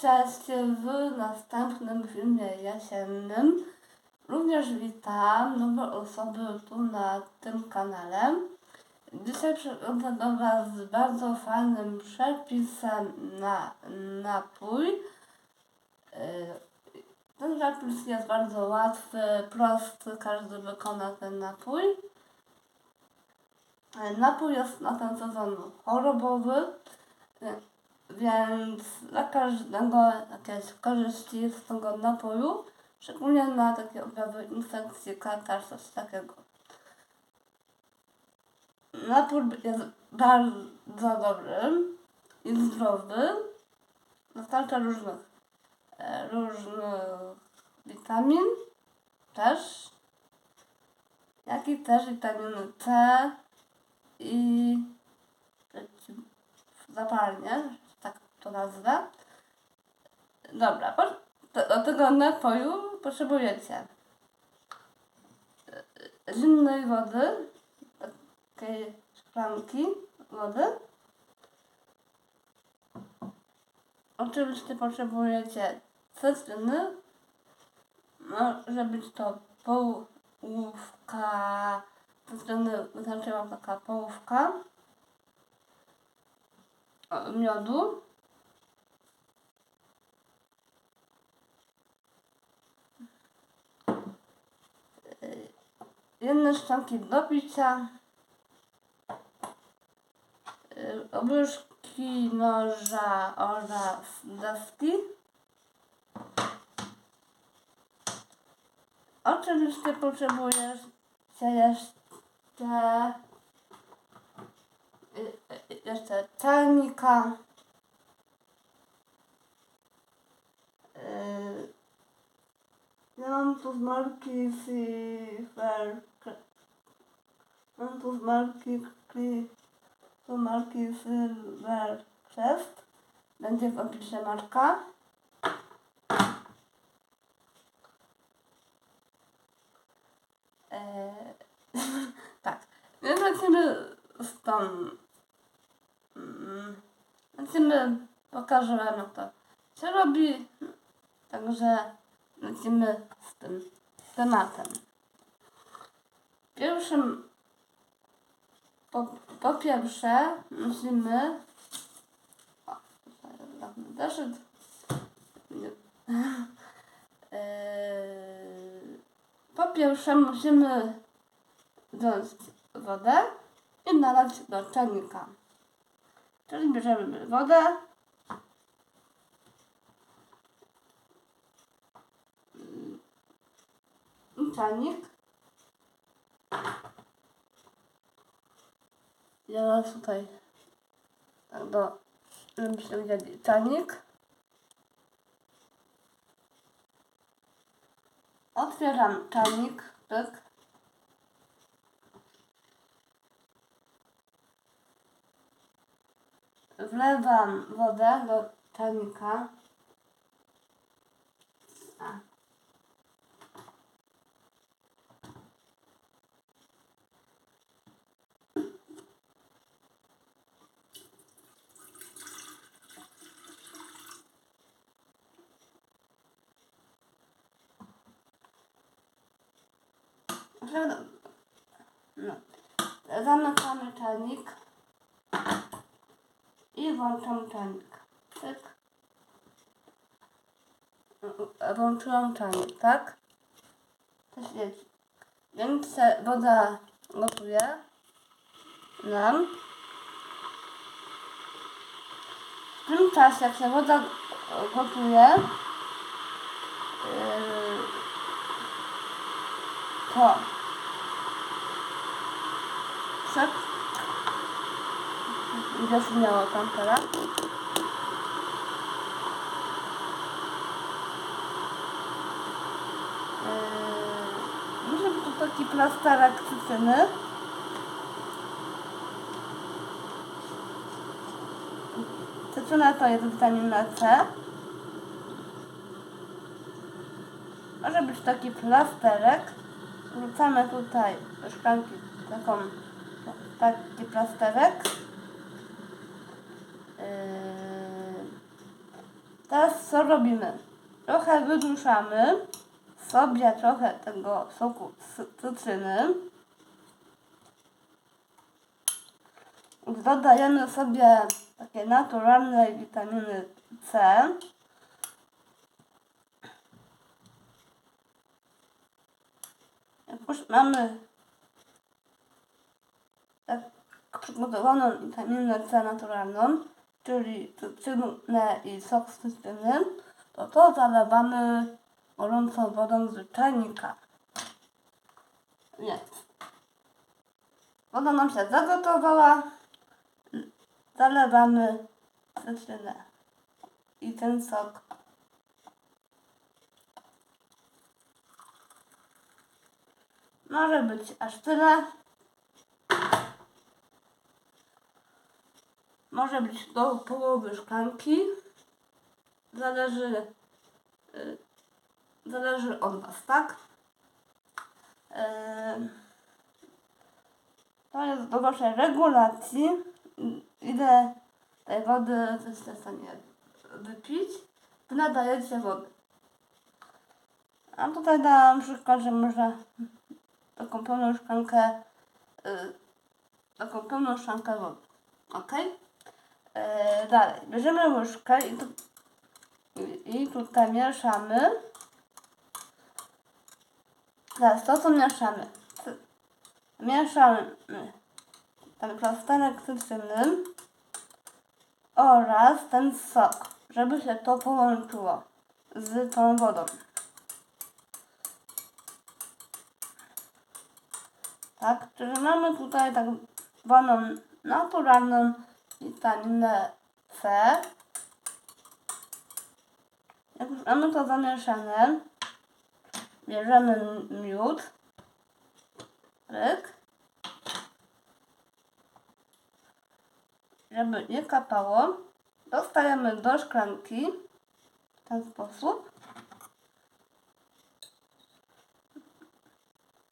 cześć w następnym filmie jesiennym. Również witam nowe osoby tu na tym kanale. Dzisiaj przychodzę do Was z bardzo fajnym przepisem na napój. Yy, Ten przepis jest bardzo łatwy, prosty, każdy wykona ten napój. Yy, Napój jest na ten sezon chorobowy, yy, więc dla każdego jakieś korzyści z tego napoju, szczególnie na takie objawy infekcji, katar, coś takiego. Napój jest bardzo dobry i zdrowy. Dostarcza różnych, e, różnych witamin też, jak i też witaminy C i tak to nazwę. Dobra, do, tego napoju potrzebujecie zimnej wody, takiej szklanki wody. Oczywiście potrzebujecie cytryny, może być to połówka cytryny, wystarczy wam taka połówka miodu. Jedne szklanki do picia. Y, Obrzuszki noża oraz deski. Oczywiście potrzebujesz jeszcze y, y, jeszcze czajnika. Ja mam tu z marki Silver. Z marki tu marki Silver Crest. Będzie w opisie marka. Eee, tak. Więc lecimy z tą... Mm, Lecimy, pokażę wam jak to się robi. Także lecimy z tym tematem. Pierwszym, po, po pierwsze musimy, o. Yy, po pierwsze musimy wziąć wodę i nalać do czajnika. Czyli bierzemy wodę, i czajnik. Teraz tutaj tak do, żebyście widzieli, czajnik. Otwieram czajnik, tak. Wlewam wodę do czajnika. A. No. Zamykamy i włączam czajnik. Tak. Włączyłam czajnik, tak? To świeci. Więc woda gotuje nam. W tym czasie, jak się woda gotuje, yy, to przed zasuniało tam teraz. Yy, Muszę być tu taki plasterek cytryny. Cytryna to jest witamina C. Może być taki plasterek. Wrzucamy tutaj do szklanki taką, taki plasterek. Yy, Teraz co robimy? Trochę wyduszamy sobie trochę tego soku z cytryny. Dodajemy sobie takie naturalne witaminy C. Jak już mamy przygotowaną witaminę C naturalną, czyli cytrynę i sok z cytryny, to to zalewamy gorącą wodą z czajnika. Więc woda nam się zagotowała, zalewamy cytrynę i ten sok. Może być aż tyle. Może być do połowy szklanki. Zależy, y, zależy od Was, tak? Y, to jest do Waszej regulacji, ile tej wody jesteście w stanie wypić. Wy nadajecie wody. A tutaj dałam przykład, że można taką pełną szklankę, y, taką pełną szklankę wody. Ok? E, dalej, bierzemy łyżkę i, tu, i, tutaj mieszamy. Teraz to co mieszamy. Mieszamy ten plasterek cytryny oraz ten sok, żeby się to połączyło z tą wodą. Tak, czyli mamy tutaj tak zwaną naturalną witaminę C. Jak już mamy to zamieszane, bierzemy miód, ryk, żeby nie kapało, dostajemy do szklanki w ten sposób.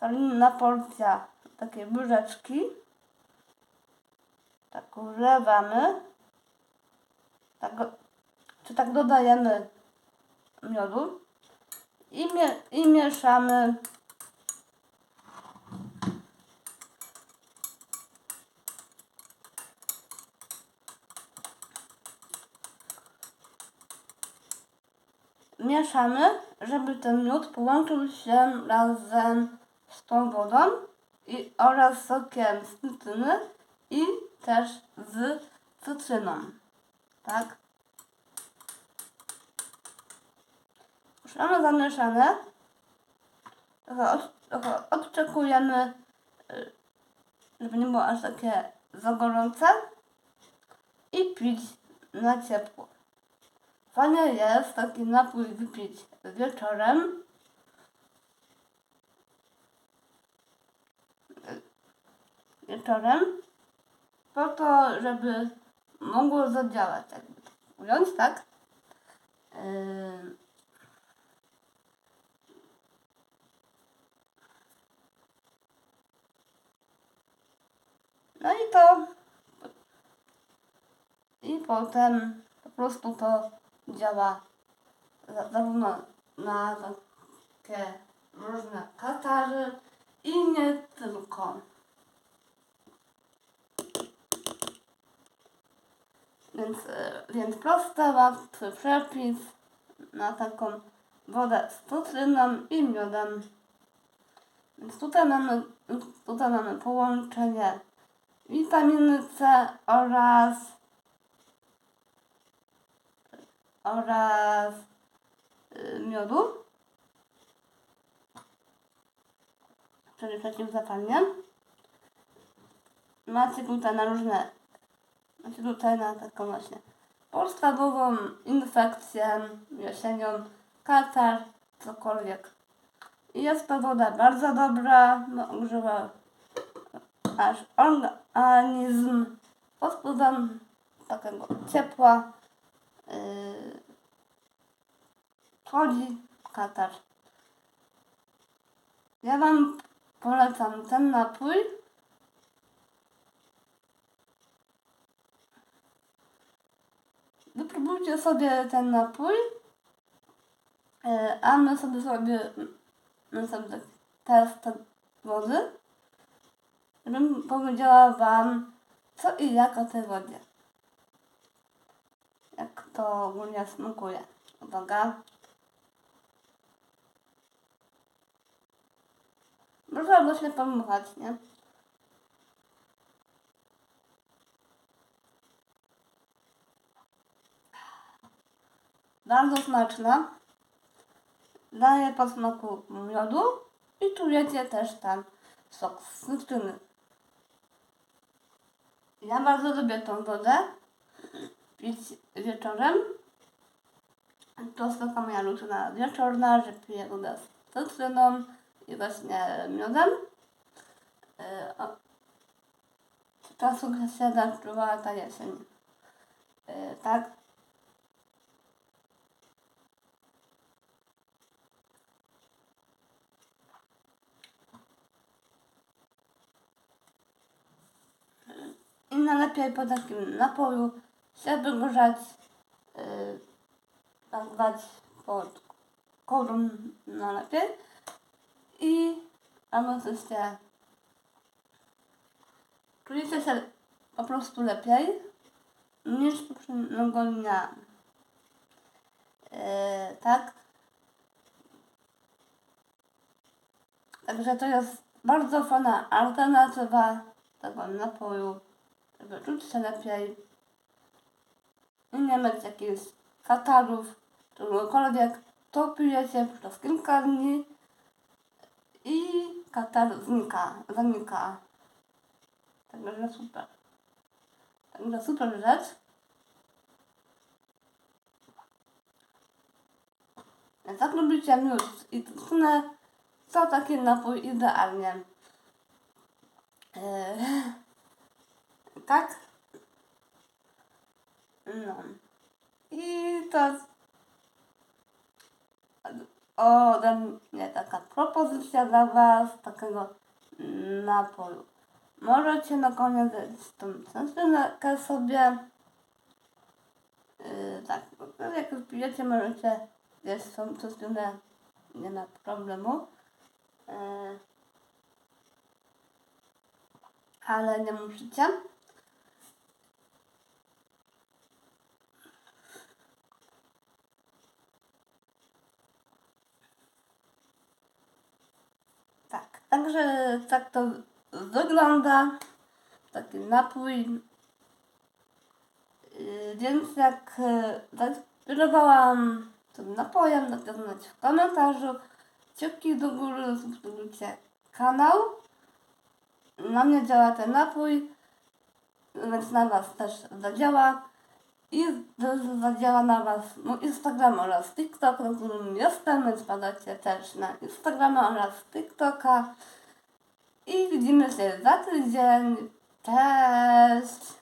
Solidna porcja takiej łyżeczki. Tak wlewamy. Tak, czy tak dodajemy miodu i, mie, i mieszamy mieszamy, żeby ten miód połączył się razem z tą wodą i, oraz sokiem z cytryny i też z cytryną. Tak? Mamy zamieszane. Trochę, od, trochę odczekujemy, y, żeby nie było aż takie za gorące i pić na ciepło. Fajnie jest taki napój wypić wieczorem. Wieczorem. Po to, żeby mogło zadziałać, jakby to ująć, tak? No i to i potem po prostu to działa za- zarówno na takie różne katary i nie tylko. Więc, e, więc prosty, łatwy przepis na taką wodę z cytryną i miodem. Więc tutaj mamy, tutaj mamy połączenie witaminy C oraz oraz y, miodu, czyli przeciwzapalnie. Macie tutaj na różne, tutaj na taką właśnie podstawową infekcję jesienią, katar, cokolwiek. I jest to woda bardzo dobra, bo ogrzewa nasz organizm pod wpływem takiego ciepła yy, wchodzi katar. Ja Wam polecam ten napój. Wypróbujcie Pijcie sobie ten napój, e, a my sobie zrobimy my sobie tak test wody, żebym powiedziała Wam, co i jak o tej wodzie. Jak to ogólnie smakuje. Uwaga. Można właśnie pomychać, nie? Bardzo smaczna. Daje po smaku miodu i czujecie też tam sok z cytryny. Ja bardzo lubię tą wodę pić wieczorem. To jest taka moja rutyna wieczorna, że piję wodę z cytryną i właśnie miodem. Yy, o, z czasu, się zaczęła ta jesień. Yy, tak. I najlepiej po takim napoju się wygrzać, yy, nazwać pod kołdrą najlepiej i się czujecie się po prostu lepiej niż poprzedniego dnia. Yy, tak? Także to jest bardzo fajna alternatywa tego napoju, żeby czuć się lepiej i nie mieć jakichś katarów, czegokolwiek. To pijecie przez kilka dni i katar znika, zanika. Także super. Także super rzecz. Tak lubicie miód i cytrynę, to taki napój idealnie. Yy, tak? No. I to ode mnie taka propozycja dla Was, takiego napoju. Możecie na koniec zjeść tą cytrynkę sobie. Yy, tak, jak już możecie zjeść tą cytrynę, nie ma problemu. Yy, ale nie musicie. Tak, także tak to wygląda. Taki napój. Yy, Więc jak yy, zainspirowałam tym napojem, dajcie znać w komentarzu. Kciuki do góry, subskrybujcie kanał. Na mnie działa ten napój, więc na Was też zadziała. I zadziała na Was mój Instagram oraz TikTok, na którym jestem, więc padacie też na Instagrama oraz TikToka. I widzimy się za tydzień. Cześć!